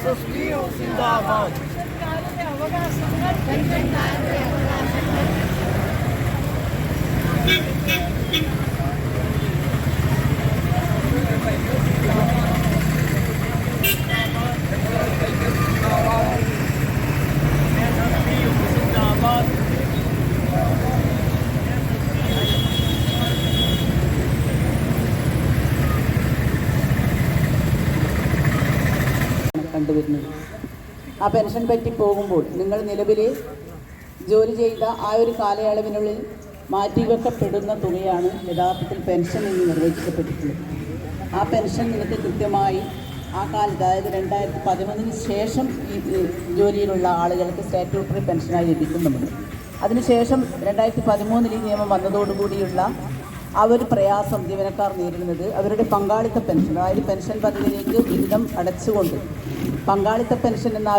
SSB जिंदाबाद Thank you. കണ്ടുവരുന്നത്. ആ പെൻഷൻ പറ്റി പോകുമ്പോൾ നിങ്ങൾ നിലവിൽ ജോലി ചെയ്ത ആ ഒരു കാലയളവിനുള്ളിൽ മാറ്റിവെക്കപ്പെടുന്ന തുകയാണ് യഥാർത്ഥത്തിൽ പെൻഷൻ എന്ന് നിർവചിക്കപ്പെട്ടിട്ടുള്ളത്. ആ പെൻഷൻ നിനക്ക് കൃത്യമായി ആ കാലത്ത് അതായത് രണ്ടായിരത്തി പതിമൂന്നിന് ശേഷം ഈ ജോലിയിലുള്ള ആളുകൾക്ക് സ്റ്റാറ്റ്യൂട്ടറി പെൻഷനായി ലഭിക്കുന്നുണ്ട്. അതിനുശേഷം രണ്ടായിരത്തി പതിമൂന്നിൽ ഈ നിയമം വന്നതോടുകൂടിയുള്ള ആ ഒരു പ്രയാസം ജീവനക്കാർ നേരിടുന്നത് അവരുടെ പങ്കാളിത്ത പെൻഷൻ അതായത് പെൻഷൻ പദ്ധതിയിലേക്ക് വിഹിതം അടച്ചുകൊണ്ട് പങ്കാളിത്ത പെൻഷൻ എന്ന